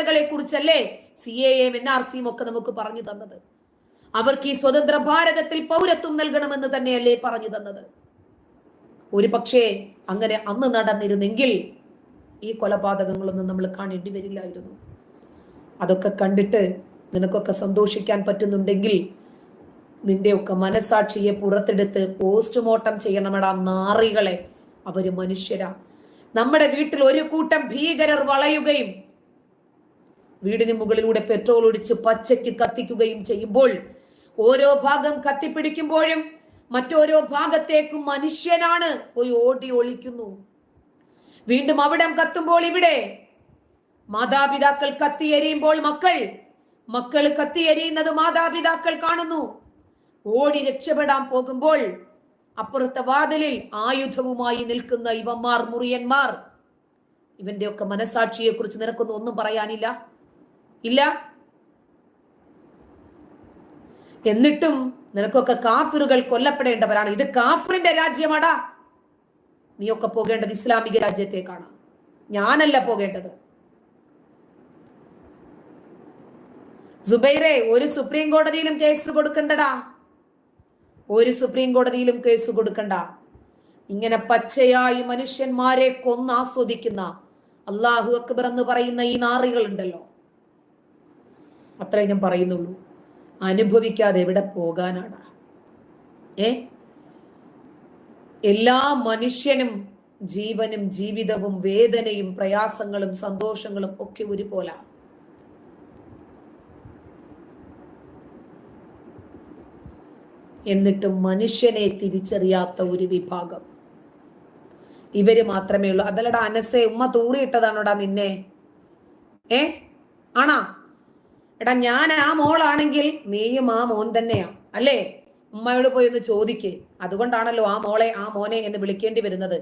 ഭരണഘടനകളെ കുറിച്ചല്ലേ C A M N R സിയും ഒക്കെ നമുക്ക് പറഞ്ഞു തന്നത്. അവർക്ക് ഈ സ്വതന്ത്ര ഭാരതത്തിൽ പൗരത്വം നൽകണമെന്ന് തന്നെയല്ലേ പറഞ്ഞു തന്നത്. ഒരു പക്ഷേ അങ്ങനെ അന്ന് നടന്നിരുന്നെങ്കിൽ ഈ കൊലപാതകങ്ങളൊന്നും നമ്മൾ കാണേണ്ടി വരില്ലായിരുന്നു. അതൊക്കെ കണ്ടിട്ട് നിനക്കൊക്കെ സന്തോഷിക്കാൻ പറ്റുന്നുണ്ടെങ്കിൽ നിന്റെയൊക്കെ മനസാക്ഷിയെ പുറത്തെടുത്ത് പോസ്റ്റ്മോർട്ടം ചെയ്യണമെടാ നാറികളെ. അവർ മനുഷ്യരാ. നമ്മുടെ വീട്ടിൽ ഒരു കൂട്ടം ഭീകരർ വളയുകയും വീടിന് മുകളിലൂടെ പെട്രോൾ ഒഴിച്ച് പച്ചയ്ക്ക് കത്തിക്കുകയും ചെയ്യുമ്പോൾ ഓരോ ഭാഗം കത്തിപ്പിടിക്കുമ്പോഴും മറ്റോരോ ഭാഗത്തേക്കും മനുഷ്യനാണ് പോയി ഓടി ഒളിക്കുന്നു. വീണ്ടും അവിടം കത്തുമ്പോൾ ഇവിടെ മാതാപിതാക്കൾ കത്തിയെരിയുമ്പോൾ മക്കൾ മക്കൾ കത്തിയെരിയുന്നത് മാതാപിതാക്കൾ കാണുന്നു. ഓടി രക്ഷപ്പെടാൻ പോകുമ്പോൾ അപ്പുറത്തെ വാതിലിൽ ആയുധവുമായി നിൽക്കുന്ന ഇവന്മാർ മുറിയന്മാർ. ഇവന്റെ ഒക്കെ മനസാക്ഷിയെ കുറിച്ച് നിനക്കൊന്നും ഒന്നും പറയാനില്ല? ഇല്ല. എന്നിട്ടും നിനക്കൊക്കെ കാഫിറുകൾ കൊല്ലപ്പെടേണ്ടവരാണ്. ഇത് കാഫിറിന്റെ രാജ്യമാടാ. നീയൊക്കെ പോകേണ്ടത് ഇസ്ലാമിക രാജ്യത്തേക്കാണ്. ഞാനല്ല പോകേണ്ടത്. സുബൈറെ ഒരു സുപ്രീം കോടതിയിലും കേസ് കൊടുക്കണ്ടടാ. ഒരു സുപ്രീം കോടതിയിലും കേസ് കൊടുക്കണ്ട. ഇങ്ങനെ പച്ചയായി മനുഷ്യന്മാരെ കൊന്നാസ്വദിക്കുന്ന അള്ളാഹു അക്ബർ എന്ന് പറയുന്ന ഈ നാറികൾ ഉണ്ടല്ലോ അത്രേ ഞാൻ പറയുന്നുള്ളൂ. അനുഭവിക്കാതെ എവിടെ പോകാനാണ് ഏ? എല്ലാ മനുഷ്യനും ജീവനും ജീവിതവും വേദനയും പ്രയാസങ്ങളും സന്തോഷങ്ങളും ഒക്കെ ഒരുപോലെ. എന്നിട്ടും മനുഷ്യനെ തിരിച്ചറിയാത്ത ഒരു വിഭാഗം. ഇവർ മാത്രമേ ഉള്ളൂ. അതല്ലടാ അനസെ ഉമ്മ തൂറിയിട്ടതാണോടാ നിന്നെ? ഏ? ആണാ? എടാ ഞാൻ ആ മോളാണെങ്കിൽ നീയും ആ മോൻ തന്നെയാ അല്ലേ? ഉമ്മയോട് പോയി ഒന്ന് ചോദിക്ക്. അതുകൊണ്ടാണല്ലോ ആ മോളെ ആ മോനെ എന്ന് വിളിക്കേണ്ടി വരുന്നത്.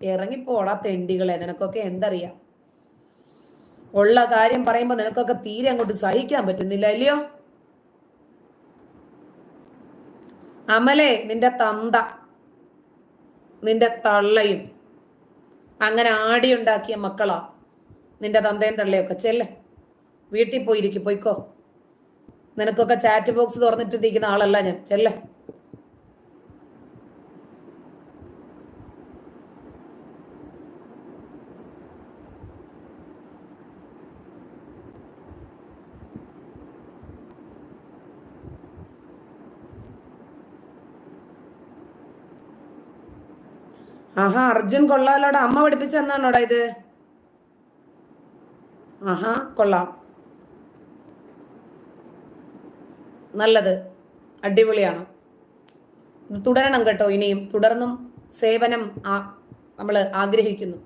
ഇറങ്ങിപ്പോടാ തെണ്ടികളെ നിനക്കൊക്കെ എന്തറിയാം? ഉള്ള കാര്യം പറയുമ്പോ നിനക്കൊക്കെ തീരെ അങ്ങോട്ട് സഹിക്കാൻ പറ്റുന്നില്ല അല്ലയോ? അമലെ നിന്റെ തന്ത നിന്റെ തള്ളയും അങ്ങനെ ആടിയുണ്ടാക്കിയ മക്കളാ നിന്റെ തന്തയും തള്ളയൊക്കെ ചെല്ലേ. വീട്ടിൽ പോയിരിക്കും. പോയിക്കോ. നിനക്കൊക്കെ ചാറ്റ് ബോക്സ് തുറന്നിട്ടിരിക്കുന്ന ആളല്ല ഞാൻ. ചെല്ലേ. ആഹാ അർജുൻ കൊള്ളാലോടാ. അമ്മ പഠിപ്പിച്ചെന്നാണോടാ ഇത്? ആഹാ കൊള്ളാം. നല്ലത്. അടിപൊളിയാണ്. ഇത് തുടരണം കേട്ടോ ഇനിയും. തുടർന്നും സേവനം ആ നമ്മൾ ആഗ്രഹിക്കുന്നു.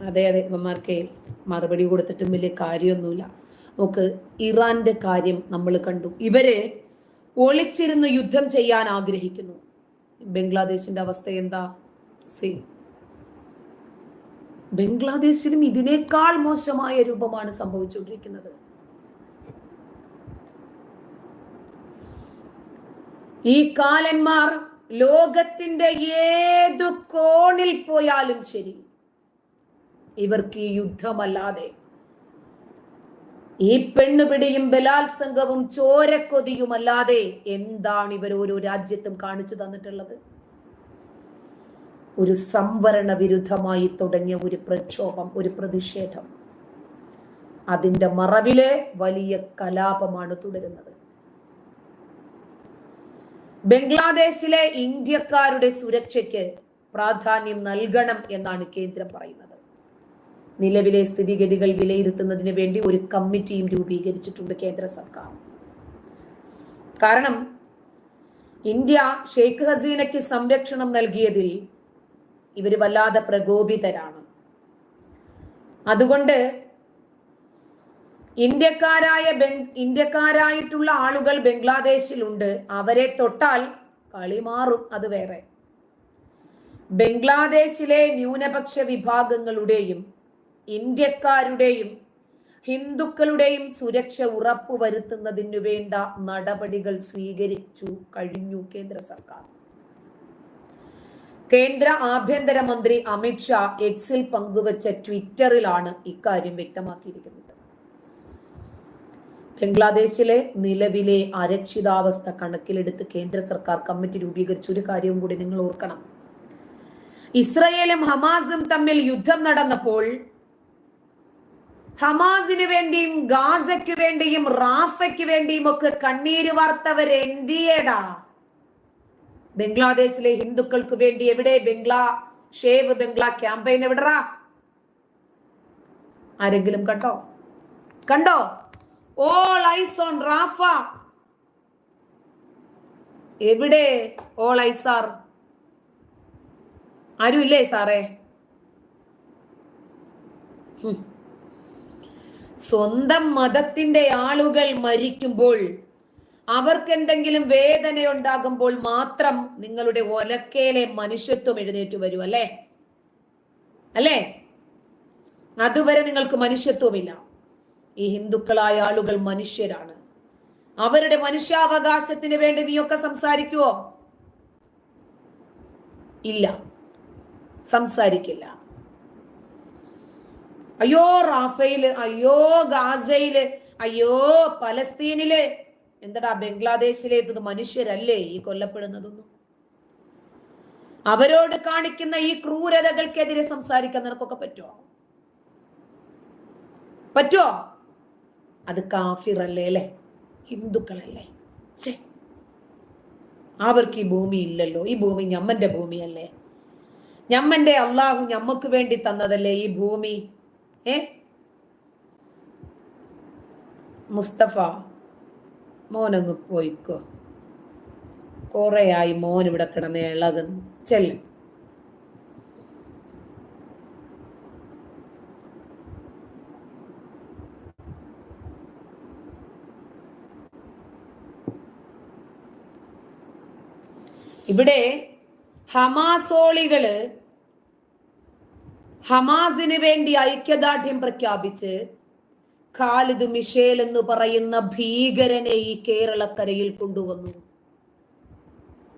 അതെ അതെ. ഇവന്മാർക്ക് മറുപടി കൊടുത്തിട്ടും വലിയ കാര്യമൊന്നുമില്ല. നമുക്ക് ഇറാന്റെ കാര്യം നമ്മൾ കണ്ടു. ഇവർ ഒളിച്ചിരുന്ന് യുദ്ധം ചെയ്യാൻ ആഗ്രഹിക്കുന്നു. ബംഗ്ലാദേശിന്റെ അവസ്ഥ എന്താ? സി. ബംഗ്ലാദേശിലും ഇതിനേക്കാൾ മോശമായ രൂപമാണ് സംഭവിച്ചുകൊണ്ടിരിക്കുന്നത്. ഈ കാലന്മാർ ലോകത്തിന്റെ ഏതു കോണിൽ പോയാലും ശരി ഇവർക്ക് ഈ യുദ്ധമല്ലാതെ ഈ പെണ്ണുപിടിയും ബലാത്സംഗവും ചോരക്കൊതിയുമല്ലാതെ എന്താണ് ഇവർ ഓരോ രാജ്യത്തും കാണിച്ചു തന്നിട്ടുള്ളത്? ഒരു സംവരണ വിരുദ്ധമായി തുടങ്ങിയ ഒരു പ്രക്ഷോഭം ഒരു പ്രതിഷേധം. അതിന്റെ മറവിലെ വലിയ കലാപമാണ് തുടരുന്നത്. ബംഗ്ലാദേശിലെ ഇന്ത്യക്കാരുടെ സുരക്ഷയ്ക്ക് പ്രാധാന്യം നൽകണം എന്നാണ് കേന്ദ്രം പറയുന്നത്. നിലവിലെ സ്ഥിതിഗതികൾ വിലയിരുത്തുന്നതിന് വേണ്ടി ഒരു കമ്മിറ്റിയും രൂപീകരിച്ചിട്ടുണ്ട് കേന്ദ്ര സർക്കാർ. കാരണം ഇന്ത്യ ഷെയ്ഖ് ഹസീനയ്ക്ക് സംരക്ഷണം നൽകിയതിൽ ഇവർ വല്ലാതെ പ്രകോപിതരാണ്. അതുകൊണ്ട് ഇന്ത്യക്കാരായ ഇന്ത്യക്കാരായിട്ടുള്ള ആളുകൾ ബംഗ്ലാദേശിലുണ്ട്. അവരെ തൊട്ടാൽ കളി മാറും അത് വേറെ. ബംഗ്ലാദേശിലെ ന്യൂനപക്ഷ വിഭാഗങ്ങളുടെയും ഇന്ത്യക്കാരുടെയും ഹിന്ദുക്കളുടെയും സുരക്ഷ ഉറപ്പുവരുത്തുന്നതിനു വേണ്ട നടപടികൾ സ്വീകരിച്ചു കഴിഞ്ഞു കേന്ദ്ര സർക്കാർ. കേന്ദ്ര ആഭ്യന്തരമന്ത്രി അമിത്ഷാ എക്സിൽ പങ്കുവച്ച ട്വിറ്ററിലാണ് ഇക്കാര്യം വ്യക്തമാക്കിയിരിക്കുന്നത്. ബംഗ്ലാദേശിലെ നിലവിലെ അരക്ഷിതാവസ്ഥ കണക്കിലെടുത്ത് കേന്ദ്ര സർക്കാർ കമ്മിറ്റി രൂപീകരിച്ച ഒരു കാര്യവും കൂടി നിങ്ങൾ ഓർക്കണം. ഇസ്രയേലും ഹമാസും തമ്മിൽ യുദ്ധം നടന്നപ്പോൾ ഹമാസിന് വേണ്ടിയും ഗാസയ്ക്ക് വേണ്ടിയും റാഫയ്ക്ക് വേണ്ടിയും ഒക്കെ കണ്ണീര് വാർത്തവർ എന്തിയേടാ? ബംഗ്ലാദേശിലെ ഹിന്ദുക്കൾക്ക് വേണ്ടി എവിടെ? ബംഗ്ലാ ഷേവ് ബംഗ്ലാ ക്യാമ്പയിൻ എവിടറാ ആരെങ്കിലും കണ്ടോ? കണ്ടോ? ഓൾ ഐസ് ഓൺ റാഫ എവിടെ? ഓൾ ഐസാർ ആരുമില്ലേ സാറേ. സ്വന്തം മതത്തിന്റെ ആളുകൾ മരിക്കുമ്പോൾ അവർക്ക് എന്തെങ്കിലും വേദന ഉണ്ടാകുമ്പോൾ മാത്രം നിങ്ങളുടെ ഒലക്കേലെ മനുഷ്യത്വം എഴുന്നേറ്റ് വരും അല്ലേ? അല്ലേ? അതുവരെ നിങ്ങൾക്ക് മനുഷ്യത്വമില്ല. ഈ ഹിന്ദുക്കളായ ആളുകൾ മനുഷ്യരാണ്. അവരുടെ മനുഷ്യാവകാശത്തിന് വേണ്ടി നീയൊക്കെ സംസാരിക്കുവോ? ഇല്ല. സംസാരിക്കില്ല. അയ്യോ റാഫയിൽ അയ്യോ ഗാസയിൽ അയ്യോ പലസ്തീനിൽ. എന്തടാ ബംഗ്ലാദേശിലേത് മനുഷ്യരല്ലേ ഈ കൊല്ലപ്പെടുന്നതൊന്നും? അവരോട് കാണിക്കുന്ന ഈ ക്രൂരതകൾക്കെതിരെ സംസാരിക്കാൻ നിനക്കൊക്കെ പറ്റുമോ പറ്റുമോ അത് കാഫിറല്ലേ അല്ലേ? ഹിന്ദുക്കളല്ലേ? ചേ അവർക്ക് ഈ ഭൂമി ഇല്ലല്ലോ. ഈ ഭൂമി ഞമ്മന്റെ ഭൂമിയല്ലേ? ഞമ്മന്റെ അള്ളാഹു ഞമ്മക്ക് വേണ്ടി തന്നതല്ലേ ഈ ഭൂമി? ഏ? മുസ്തഫ മോനങ്ങ് പോയിക്കോ. കുറേയായി മോൻ ഇവിടെ കിടന്ന് ഇളകുന്നു. ചെല്ല്. ഇവിടെ ഹമാസോളികൾ ഹമാസിന് വേണ്ടി ഐക്യദാർഢ്യം പ്രഖ്യാപിച്ച് ഖാലിദ് മിഷേൽ എന്ന് പറയുന്ന ഭീകരനെ ഈ കേരളക്കരയിൽ കൊണ്ടുവന്നു.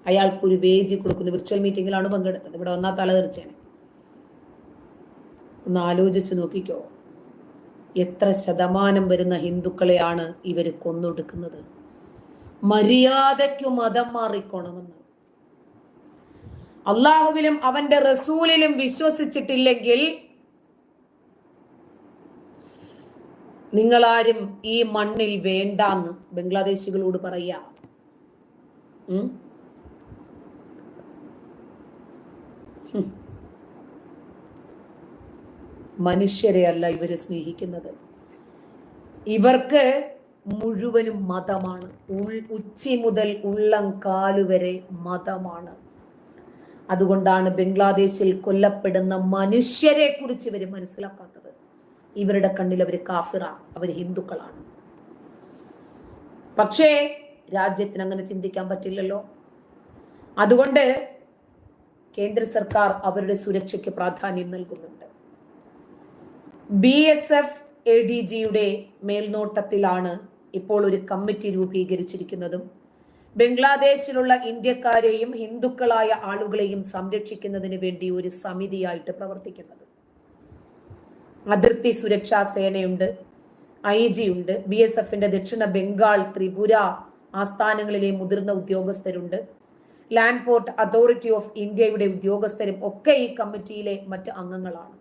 അയാൾക്കൊരു വേദി കൊടുക്കുന്നു. വിർച്വൽ മീറ്റിംഗിലാണ് പങ്കെടുത്തത്. ഇവിടെ വന്നാൽ തീർച്ചയാണ് ഒന്ന് ആലോചിച്ച് നോക്കിക്കോ. എത്ര ശതമാനം വരുന്ന ഹിന്ദുക്കളെയാണ് ഇവർ കൊന്നൊടുക്കുന്നത്? മര്യാദയ്ക്കു മതം മാറിക്കോണമെന്ന്. അള്ളാഹുവിലും അവന്റെ റസൂലിലും വിശ്വസിച്ചിട്ടില്ലെങ്കിൽ നിങ്ങളാരും ഈ മണ്ണിൽ വേണ്ടാന്ന് ബംഗ്ലാദേശികളോട് പറയാ. മനുഷ്യരെ അല്ല ഇവരെ സ്നേഹിക്കുന്നത്. ഇവർക്ക് മുഴുവനും മതമാണ്. ഉൾ ഉച്ചി മുതൽ ഉള്ളം കാലുവരെ മതമാണ്. അതുകൊണ്ടാണ് ബംഗ്ലാദേശിൽ കൊല്ലപ്പെടുന്ന മനുഷ്യരെ കുറിച്ച് ഇവർ മനസ്സിലാക്കാത്തത്. ഇവരുടെ കണ്ണിൽ അവർ കാഫിറ അവർ ഹിന്ദുക്കളാണ്. പക്ഷേ രാജ്യത്തിന് അങ്ങനെ ചിന്തിക്കാൻ പറ്റില്ലല്ലോ. അതുകൊണ്ട് കേന്ദ്ര സർക്കാർ അവരുടെ സുരക്ഷയ്ക്ക് പ്രാധാന്യം നൽകുന്നുണ്ട്. B S F A D ജിയുടെ മേൽനോട്ടത്തിലാണ് ഇപ്പോൾ ഒരു കമ്മിറ്റി രൂപീകരിച്ചിരിക്കുന്നതും ബംഗ്ലാദേശിലുള്ള ഇന്ത്യക്കാരെയും ഹിന്ദുക്കളായ ആളുകളെയും സംരക്ഷിക്കുന്നതിന് വേണ്ടി ഒരു സമിതിയായിട്ട് പ്രവർത്തിക്കുന്നത്. അതിർത്തി സുരക്ഷാ സേനയുണ്ട് ഐ ജി ഉണ്ട് ബി എസ് എഫിന്റെ ദക്ഷിണ ബംഗാൾ ത്രിപുര ആസ്ഥാനങ്ങളിലെ മുതിർന്ന ഉദ്യോഗസ്ഥരുണ്ട്. ലാൻഡ് പോർട്ട് അതോറിറ്റി ഓഫ് ഇന്ത്യയുടെ ഉദ്യോഗസ്ഥരും ഒക്കെ ഈ കമ്മിറ്റിയിലെ മറ്റ് അംഗങ്ങളാണ്.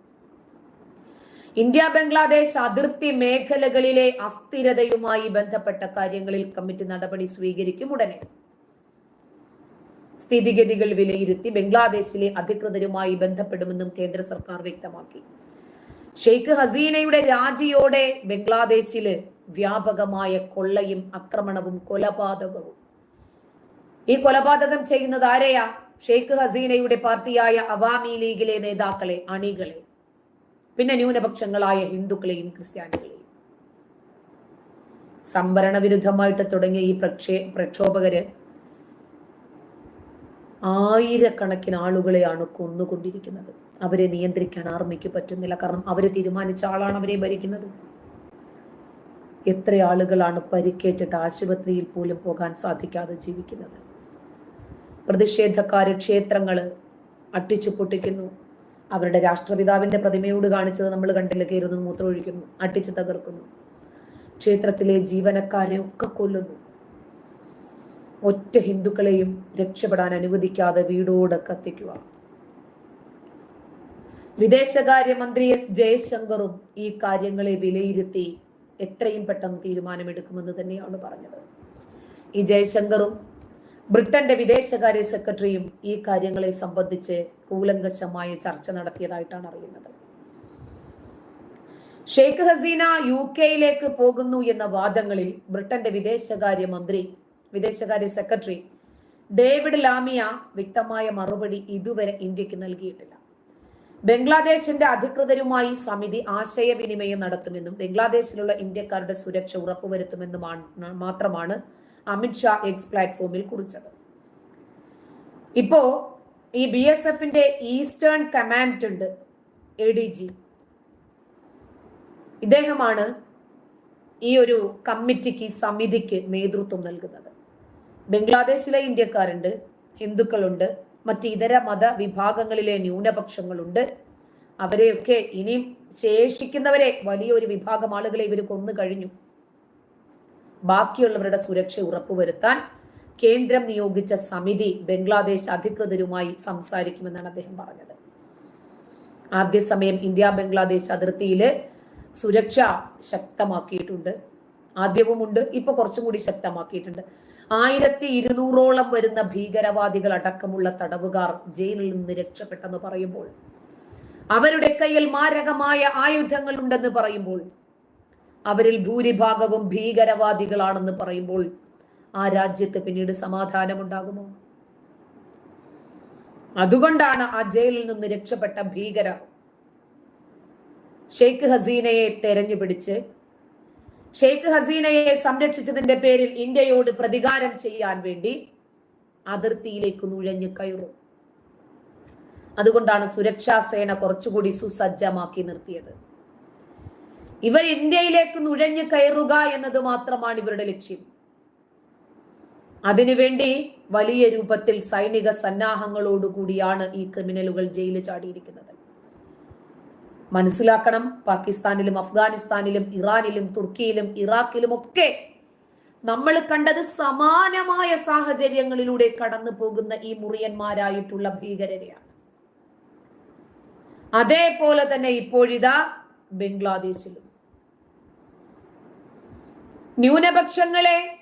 ഇന്ത്യ ബംഗ്ലാദേശ് അതിർത്തി മേഖലകളിലെ അസ്ഥിരതയുമായി ബന്ധപ്പെട്ട കാര്യങ്ങളിൽ കമ്മിറ്റി നടപടി സ്വീകരിക്കും ഉടനെ. സ്ഥിതിഗതികൾ വിലയിരുത്തി ബംഗ്ലാദേശിലെ അധികൃതരുമായി ബന്ധപ്പെടുമെന്നും കേന്ദ്ര സർക്കാർ വ്യക്തമാക്കി. ഷെയ്ഖ് ഹസീനയുടെ രാജിയോടെ ബംഗ്ലാദേശിൽ വ്യാപകമായ കൊള്ളയും ആക്രമണവും കൊലപാതകവും. ഈ കൊലപാതകം ചെയ്യുന്നത് ആരെയാ? ഷെയ്ഖ് ഹസീനയുടെ പാർട്ടിയായ അവാമി ലീഗിലെ നേതാക്കളെ അണികളെ. പിന്നെ ന്യൂനപക്ഷങ്ങളായ ഹിന്ദുക്കളെയും ക്രിസ്ത്യാനികളെയും. സംവരണ വിരുദ്ധമായിട്ട് തുടങ്ങിയ ഈ പ്രക്ഷേ പ്രക്ഷോഭകര് ആയിരക്കണക്കിന് ആളുകളെയാണ് കൊന്നുകൊണ്ടിരിക്കുന്നത്. അവരെ നിയന്ത്രിക്കാൻ ആർമിക്ക് പറ്റുന്നില്ല. കാരണം അവരെ തീരുമാനിച്ച ആളാണ് അവരെ ഭരിക്കുന്നത്. എത്ര ആളുകളാണ് പരിക്കേറ്റിട്ട് ആശുപത്രിയിൽ പോലും പോകാൻ സാധിക്കാതെ ജീവിക്കുന്നത്? പ്രതിഷേധക്കാര് ക്ഷേത്രങ്ങൾ അട്ടിച്ചു പൊട്ടിക്കുന്നു. അവരുടെ രാഷ്ട്രപിതാവിന്റെ പ്രതിമയോട് കാണിച്ചത് നമ്മൾ കണ്ടില്ല കയറുന്നു മൂത്രമൊഴിക്കുന്നു അട്ടിച്ചു തകർക്കുന്നു. ക്ഷേത്രത്തിലെ ജീവനക്കാരെ ഒക്കെ കൊല്ലുന്നു. ഒറ്റ ഹിന്ദുക്കളെയും രക്ഷപ്പെടാൻ അനുവദിക്കാതെ വീടോട് കത്തിക്കുക. വിദേശകാര്യമന്ത്രി എസ് ജയശങ്കറും ഈ കാര്യങ്ങളെ വിലയിരുത്തി എത്രയും പെട്ടെന്ന് തീരുമാനമെടുക്കുമെന്ന് തന്നെയാണ് പറഞ്ഞത്. ഈ ജയശങ്കറും ബ്രിട്ടന്റെ വിദേശകാര്യ സെക്രട്ടറിയും ഈ കാര്യങ്ങളെ സംബന്ധിച്ച് കൂലങ്കശമായ ചർച്ച നടത്തിയതായിട്ടാണ് അറിയുന്നത്. ഷെയ്ഖ് ഹസീന യു കെയിലേക്ക് പോകുന്നു എന്ന വാദങ്ങളിൽ ബ്രിട്ടന്റെ വിദേശകാര്യ മന്ത്രി വിദേശകാര്യ സെക്രട്ടറി ഡേവിഡ് ലാമിയ വ്യക്തമായ മറുപടി ഇതുവരെ ഇന്ത്യയ്ക്ക് നൽകിയിട്ടില്ല. ബംഗ്ലാദേശിന്റെ അധികൃതരുമായി സമിതി ആശയവിനിമയം നടത്തുമെന്നും ബംഗ്ലാദേശിലുള്ള ഇന്ത്യക്കാരുടെ സുരക്ഷ ഉറപ്പുവരുത്തുമെന്നുമാണ് മാത്രമാണ് അമിത്ഷാ എക്സ് പ്ലാറ്റ്ഫോമിൽ കുറിച്ചത്. ഇപ്പോ ഈ ബി എസ് എഫിന്റെ ഈസ്റ്റേൺ കമാൻഡ് ഉണ്ട് എ ഡി ജി ഇദ്ദേഹമാണ് ഈ ഒരു കമ്മിറ്റിക്ക് സമിതിക്ക് നേതൃത്വം നൽകുന്നത്. ബംഗ്ലാദേശിലെ ഇന്ത്യക്കാരുണ്ട് ഹിന്ദുക്കളുണ്ട് മറ്റ് ഇതര മത വിഭാഗങ്ങളിലെ ന്യൂനപക്ഷങ്ങളുണ്ട്. അവരെയൊക്കെ ഇനിയും ശേഷിക്കുന്നവരെ വലിയൊരു വിഭാഗം ആളുകളെ ഇവർ കൊന്നു കഴിഞ്ഞു. ബാക്കിയുള്ളവരുടെ സുരക്ഷ ഉറപ്പുവരുത്താൻ കേന്ദ്രം നിയോഗിച്ച സമിതി ബംഗ്ലാദേശ് അധികൃതരുമായി സംസാരിക്കുമെന്നാണ് അദ്ദേഹം പറഞ്ഞത്. ആദ്യ സമയം ഇന്ത്യ ബംഗ്ലാദേശ് അതിർത്തിയിൽ സുരക്ഷ ശക്തമാക്കിയിട്ടുണ്ട്. ആദ്യവുമുണ്ട് ഇപ്പൊ കുറച്ചും കൂടി ശക്തമാക്കിയിട്ടുണ്ട്. ആയിരത്തി ഇരുന്നൂറോളം വരുന്ന ഭീകരവാദികൾ അടക്കമുള്ള തടവുകാർ ജയിലിൽ നിന്ന് രക്ഷപ്പെട്ടെന്ന് പറയുമ്പോൾ അവരുടെ കയ്യിൽ മാരകമായ ആയുധങ്ങൾ ഉണ്ടെന്ന് പറയുമ്പോൾ അവരിൽ ഭൂരിഭാഗവും ഭീകരവാദികളാണെന്ന് പറയുമ്പോൾ ആ രാജ്യത്ത് പിന്നീട് സമാധാനമുണ്ടാകുമോ? അതുകൊണ്ടാണ് ആ ജയിലിൽ നിന്ന് രക്ഷപ്പെട്ട ഭീകര ഷെയ്ഖ് ഹസീനയെ തെരഞ്ഞു പിടിച്ച് ഷെയ്ഖ് ഹസീനയെ സംരക്ഷിച്ചതിന്റെ പേരിൽ ഇന്ത്യയോട് പ്രതികാരം ചെയ്യാൻ വേണ്ടി അതിർത്തിയിലേക്ക് നുഴഞ്ഞു കയറും. അതുകൊണ്ടാണ് സുരക്ഷാ സേന കുറച്ചുകൂടി സുസജ്ജമാക്കി നിർത്തിയത്. ഇവർ ഇന്ത്യയിലേക്ക് നുഴഞ്ഞു കയറുക എന്നത് മാത്രമാണ് ഇവരുടെ ലക്ഷ്യം. അതിനുവേണ്ടി വലിയ രൂപത്തിൽ സൈനിക സന്നാഹങ്ങളോടുകൂടിയാണ് ഈ ക്രിമിനലുകൾ ജയിലിൽ ചാടിയിരിക്കുന്നത്. മനസ്സിലാക്കണം പാകിസ്ഥാനിലും അഫ്ഗാനിസ്ഥാനിലും ഇറാനിലും തുർക്കിയിലും ഇറാഖിലും ഒക്കെ നമ്മൾ കണ്ടത് സമാനമായ സാഹചര്യങ്ങളിലൂടെ കടന്നു പോകുന്ന ഈ മുറിയന്മാരായിട്ടുള്ള ഭീകരരെയാണ്. അതേപോലെ തന്നെ ഇപ്പോഴിതാ ബംഗ്ലാദേശിലും. ന്യൂനപക്ഷങ്ങളെ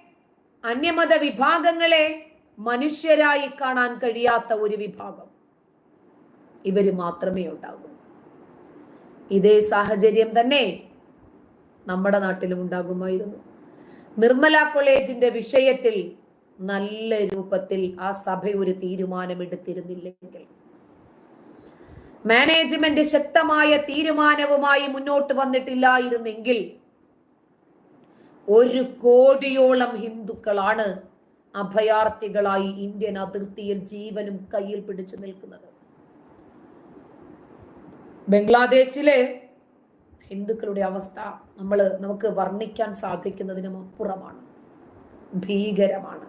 അന്യമത വിഭാഗങ്ങളെ മനുഷ്യരായി കാണാൻ കഴിയാത്ത ഒരു വിഭാഗം. ഇവർ മാത്രമേ ഉണ്ടാകൂ. ഇതേ സാഹചര്യം തന്നെ നമ്മുടെ നാട്ടിലും ഉണ്ടാകുമായിരുന്നു. നിർമ്മല കോളേജിന്റെ വിഷയത്തിൽ നല്ല രൂപത്തിൽ ആ സഭ ഒരു തീരുമാനമെടുത്തിരുന്നില്ലെങ്കിൽ മാനേജ്മെന്റ് ശക്തമായ തീരുമാനവുമായി മുന്നോട്ട് വന്നിട്ടില്ലായിരുന്നെങ്കിൽ ഒരു കോടിയോളം ഹിന്ദുക്കളാണ് അഭയാർത്ഥികളായി ഇന്ത്യൻ അതിർത്തിയിൽ ജീവനും കയ്യിൽ പിടിച്ചു നിൽക്കുന്നത്. ബംഗ്ലാദേശിലെ ഹിന്ദുക്കളുടെ അവസ്ഥ നമ്മൾ നമുക്ക് വർണിക്കാൻ സാധിക്കുന്നതിനും അപ്പുറമാണ്. ഭീകരമാണ്.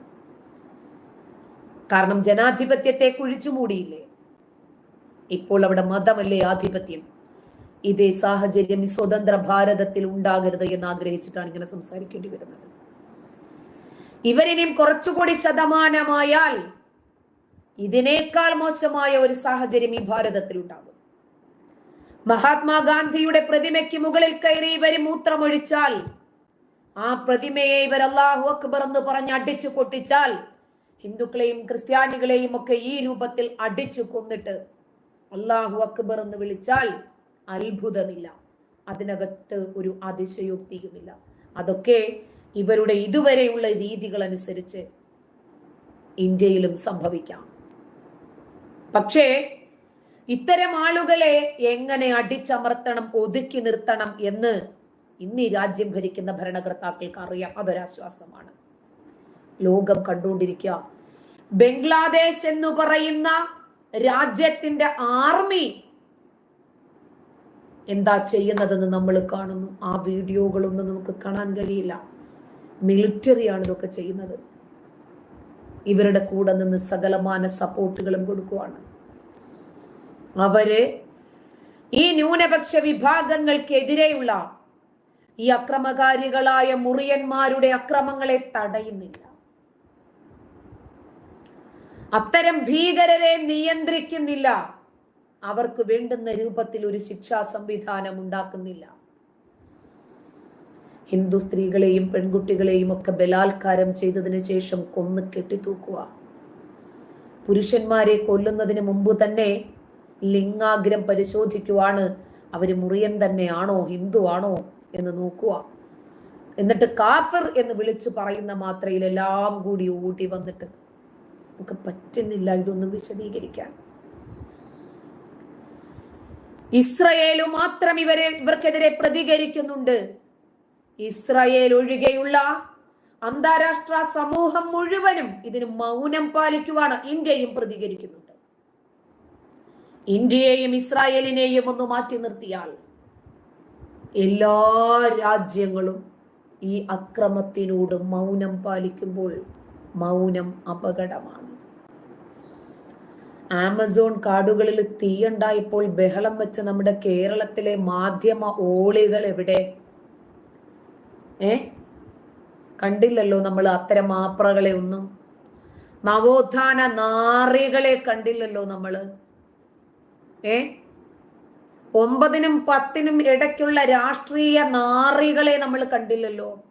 കാരണം ജനാധിപത്യത്തെ കുഴിച്ചുമൂടിയില്ലേ? ഇപ്പോൾ അവിടെ മതമല്ലേ ആധിപത്യം? ഇതേ സാഹചര്യം ഈ സ്വതന്ത്ര ഭാരതത്തിൽ ഉണ്ടാകരുത് എന്ന് ആഗ്രഹിച്ചിട്ടാണ് ഇങ്ങനെ സംസാരിക്കേണ്ടി വരുന്നത്. ഇവരിനിയും കുറച്ചുകൂടി ശതമാനമായാൽ ഇതിനേക്കാൾ മോശമായ ഒരു സാഹചര്യം ഈ ഭാരതത്തിൽ ഉണ്ടാകും. മഹാത്മാഗാന്ധിയുടെ പ്രതിമയ്ക്ക് മുകളിൽ കയറി ഇവർ മൂത്രമൊഴിച്ചാൽ ആ പ്രതിമയെ ഇവർ അള്ളാഹു അക്ബർ എന്ന് പറഞ്ഞ് അടിച്ചു പൊട്ടിച്ചാൽ ഹിന്ദുക്കളെയും ക്രിസ്ത്യാനികളെയും ഒക്കെ ഈ രൂപത്തിൽ അടിച്ചു കൊന്നിട്ട് അള്ളാഹു അക്ബർ എന്ന് വിളിച്ചാൽ അത്ഭുതമില്ല. അതിനകത്ത് ഒരു അതിശയോക്തിയുമില്ല. അതൊക്കെ ഇവരുടെ ഇതുവരെയുള്ള രീതികൾ അനുസരിച്ച് ഇന്ത്യയിലും സംഭവിക്കാം. പക്ഷേ ഇത്തരം ആളുകളെ എങ്ങനെ അടിച്ചമർത്തണം ഒതുക്കി നിർത്തണം എന്ന് ഇന്ന് ഈ രാജ്യം ഭരിക്കുന്ന ഭരണകർത്താക്കൾക്ക് അറിയാം. അതൊരാശ്വാസമാണ്. ലോകം കണ്ടുകൊണ്ടിരിക്കുക. ബംഗ്ലാദേശ് എന്ന് പറയുന്ന രാജ്യത്തിന്റെ ആർമി എന്താ ചെയ്യുന്നതെന്ന് നമ്മൾ കാണുന്നു. ആ വീഡിയോകളൊന്നും നമുക്ക് കാണാൻ കഴിയില്ല. മിലിറ്ററിയാണ് ഇതൊക്കെ ചെയ്യുന്നത്. ഇവരുടെ കൂടെ നിന്ന് സകലമാന സപ്പോർട്ടുകളും കൊടുക്കുവാണ്. അവർ ഈ ന്യൂനപക്ഷ വിഭാഗങ്ങൾക്കെതിരെയുള്ള ഈ അക്രമകാരികളായ മുറിയന്മാരുടെ അക്രമങ്ങളെ തടയുന്നില്ല. അത്തരം ഭീകരരെ നിയന്ത്രിക്കുന്നില്ല. അവർക്ക് വേണ്ടുന്ന രൂപത്തിൽ ഒരു ശിക്ഷാ സംവിധാനം ഉണ്ടാക്കുന്നില്ല. ഹിന്ദു സ്ത്രീകളെയും പെൺകുട്ടികളെയും ഒക്കെ ബലാത്കാരം ചെയ്തതിന് ശേഷം കൊന്ന് കെട്ടിത്തൂക്കുക. പുരുഷന്മാരെ കൊല്ലുന്നതിന് മുമ്പ് തന്നെ ലിംഗാഗ്രം പരിശോധിക്കുവാണ് അവർ മുറിയൻ തന്നെയാണോ ഹിന്ദു ആണോ എന്ന് നോക്കുക. എന്നിട്ട് കാഫർ എന്ന് വിളിച്ചു പറയുന്ന മാത്രയിൽ എല്ലാം കൂടി ഓടി വന്നിട്ട് നമുക്ക് പറ്റുന്നില്ല ഇതൊന്നും വിശദീകരിക്കാൻ. ഇസ്രയേലു മാത്രം ഇവരെ ഇവർക്കെതിരെ പ്രതികരിക്കുന്നുണ്ട്. ഇസ്രയേൽ ഒഴികെയുള്ള അന്താരാഷ്ട്ര സമൂഹം മുഴുവനും ഇതിന് മൗനം പാലിക്കുവാണ് ഇന്ത്യയും പ്രതികരിക്കുന്നുണ്ട്. ഇന്ത്യയെയും ഇസ്രായേലിനെയും ഒന്ന് മാറ്റി നിർത്തിയാൽ എല്ലാ രാജ്യങ്ങളും ഈ അക്രമത്തിനോട് മൗനം പാലിക്കുമ്പോൾ മൗനം അപകടമാണ്. ആമസോൺ കാടുകളിൽ തീയുണ്ടായപ്പോൾ ബഹളം വെച്ച നമ്മുടെ കേരളത്തിലെ മാധ്യമ ഓളികൾ എവിടെ? ഏ? കണ്ടില്ലല്ലോ നമ്മൾ അത്തരം മാപ്രകളെ ഒന്നും. നവോത്ഥാന നാറികളെ കണ്ടില്ലല്ലോ നമ്മൾ. ഏ? ഒമ്പതിനും പത്തിനും ഇടയ്ക്കുള്ള രാഷ്ട്രീയ നാറികളെ നമ്മൾ കണ്ടില്ലല്ലോ.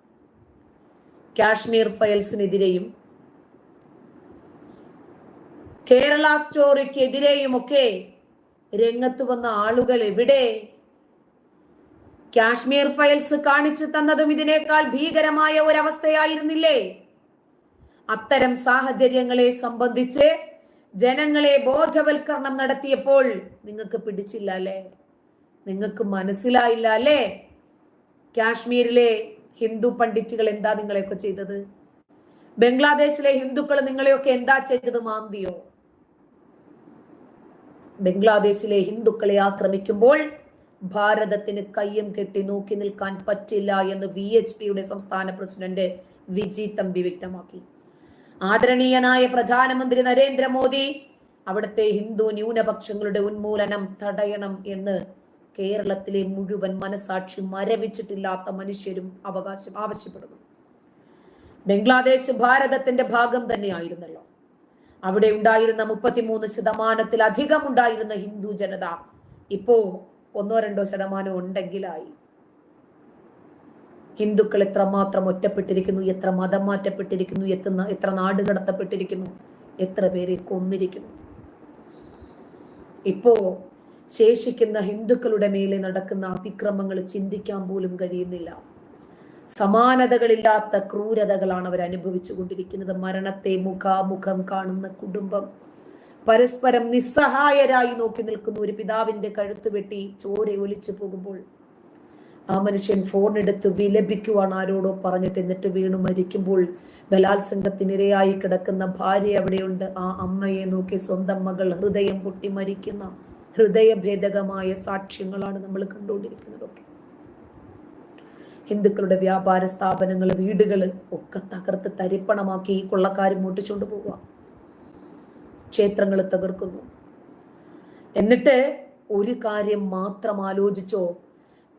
കാശ്മീർ ഫയൽസിനെതിരെയും കേരള സ്റ്റോറിക്കെതിരെയും ഒക്കെ രംഗത്ത് വന്ന ആളുകൾ എവിടെ? കാശ്മീർ ഫയൽസ് കാണിച്ചു തന്നതും ഇതിനേക്കാൾ ഭീകരമായ ഒരവസ്ഥയായിരുന്നില്ലേ? അത്തരം സാഹചര്യങ്ങളെ സംബന്ധിച്ച് ജനങ്ങളെ ബോധവൽക്കരണം നടത്തിയപ്പോൾ നിങ്ങൾക്ക് പിടിച്ചില്ല അല്ലേ? നിങ്ങൾക്ക് മനസ്സിലായില്ല അല്ലേ? കാശ്മീരിലെ ഹിന്ദു പണ്ഡിറ്റുകൾ എന്താ നിങ്ങളെയൊക്കെ ചെയ്തത്? ബംഗ്ലാദേശിലെ ഹിന്ദുക്കൾ നിങ്ങളെയൊക്കെ എന്താ ചെയ്തത് മാന്തിയോ? ബംഗ്ലാദേശിലെ ഹിന്ദുക്കളെ ആക്രമിക്കുമ്പോൾ ഭാരതത്തിന് കയ്യം കെട്ടി നോക്കി നിൽക്കാൻ പറ്റില്ല എന്ന് വി എച്ച് പിയുടെ സംസ്ഥാന പ്രസിഡന്റ് വിജി തമ്പി വ്യക്തമാക്കി. ആദരണീയനായ പ്രധാനമന്ത്രി നരേന്ദ്രമോദി അവിടുത്തെ ഹിന്ദു ന്യൂനപക്ഷങ്ങളുടെ ഉന്മൂലനം തടയണം എന്ന് കേരളത്തിലെ മുഴുവൻ മനസാക്ഷി മരവിച്ചിട്ടില്ലാത്ത മനുഷ്യരും അവകാശം ആവശ്യപ്പെടുന്നു. ബംഗ്ലാദേശ് ഭാരതത്തിന്റെ ഭാഗം തന്നെയായിരുന്നല്ലോ. അവിടെ ഉണ്ടായിരുന്ന മുപ്പത്തിമൂന്ന് ശതമാനത്തിലധികം ഉണ്ടായിരുന്ന ഹിന്ദു ജനത ഇപ്പോ ഒന്നോ രണ്ടോ ശതമാനം ഉണ്ടെങ്കിലായി. ഹിന്ദുക്കൾ എത്രമാത്രം ഒറ്റപ്പെട്ടിരിക്കുന്നു എത്ര മതം മാറ്റപ്പെട്ടിരിക്കുന്നു എത്തുന്ന എത്ര നാട് കടത്തപ്പെട്ടിരിക്കുന്നു എത്ര പേരെ കൊന്നിരിക്കുന്നു. ഇപ്പോ ശേഷിക്കുന്ന ഹിന്ദുക്കളുടെ മേലെ നടക്കുന്ന അതിക്രമങ്ങൾ ചിന്തിക്കാൻ പോലും കഴിയുന്നില്ല. സമാനതകളില്ലാത്ത ക്രൂരതകളാണ് അവർ അനുഭവിച്ചു കൊണ്ടിരിക്കുന്നത്. മരണത്തെ മുഖാമുഖം കാണുന്ന കുടുംബം പരസ്പരം നിസ്സഹായരായി നോക്കി നിൽക്കുന്ന. ഒരു പിതാവിന്റെ കഴുത്ത് വെട്ടി ചോര ഒലിച്ചു പോകുമ്പോൾ ആ മനുഷ്യൻ ഫോൺ എടുത്ത് വിലപിക്കുവാണ് ആരോടോ പറഞ്ഞിട്ട് എന്നിട്ട് വീണു മരിക്കുമ്പോൾ ബലാത്സംഗത്തിനിരയായി കിടക്കുന്ന ഭാര്യ അവിടെയുണ്ട്. ആ അമ്മയെ നോക്കി സ്വന്തം മകൾ ഹൃദയം പൊട്ടി മരിക്കുന്ന ഹൃദയഭേദകമായ സാക്ഷ്യങ്ങളാണ് നമ്മൾ കണ്ടുകൊണ്ടിരിക്കുന്നതൊക്കെ. ഹിന്ദുക്കളുടെ വ്യാപാര സ്ഥാപനങ്ങൾ വീടുകൾ ഒക്കെ തകർത്ത് തരിപ്പണമാക്കി ഈ കൊള്ളക്കാർ മോട്ടിച്ചുകൊണ്ട് പോവുക. ക്ഷേത്രങ്ങൾ തകർക്കുന്നു. എന്നിട്ട് ഒരു കാര്യം മാത്രം ആലോചിച്ചോ.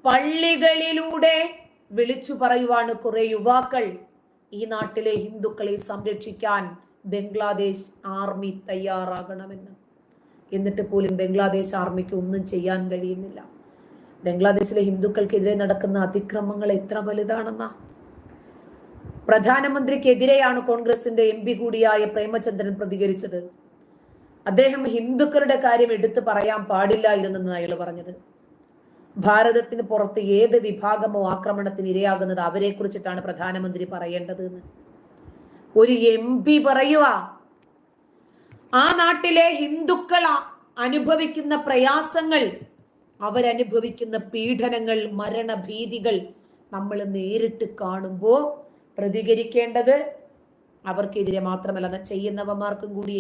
പള്ളികളിലൂടെ വിളിച്ചു പറയുവാണ് കുറെ യുവാക്കൾ. ഈ നാട്ടിലെ ഹിന്ദുക്കളെ സംരക്ഷിക്കാൻ ബംഗ്ലാദേശ് ആർമി തയ്യാറാകണമെന്ന്. എന്നിട്ട് പോലും ബംഗ്ലാദേശ് ആർമിക്ക് ഒന്നും ചെയ്യാൻ കഴിയുന്നില്ല. ബംഗ്ലാദേശിലെ ഹിന്ദുക്കൾക്കെതിരെ നടക്കുന്ന അതിക്രമങ്ങൾ എത്ര വലുതാണെന്ന? പ്രധാനമന്ത്രിക്കെതിരെയാണ് കോൺഗ്രസിന്റെ എം പി കൂടിയായ പ്രേമചന്ദ്രൻ പ്രതികരിച്ചത്. അദ്ദേഹം ഹിന്ദുക്കളുടെ കാര്യം എടുത്തു പറയാൻ പാടില്ലായിരുന്നെന്ന് അയാൾ പറഞ്ഞത്. ഭാരതത്തിന് പുറത്ത് ഏത് വിഭാഗമോ ആക്രമണത്തിന് ഇരയാകുന്നത് അവരെ കുറിച്ചിട്ടാണ് പ്രധാനമന്ത്രി പറയേണ്ടത് എന്ന് ഒരു എം പി പറയുക ആ നാട്ടിലെ ഹിന്ദുക്കൾ അനുഭവിക്കുന്ന പ്രയാസങ്ങൾ അവരനുഭവിക്കുന്ന പീഡനങ്ങൾ മരണഭീതികൾ നമ്മൾ നേരിട്ട് കാണുമ്പോൾ പ്രതികരിക്കേണ്ടത് അവർക്കെതിരെ മാത്രമല്ല ചെയ്യുന്നവന്മാർക്കും കൂടി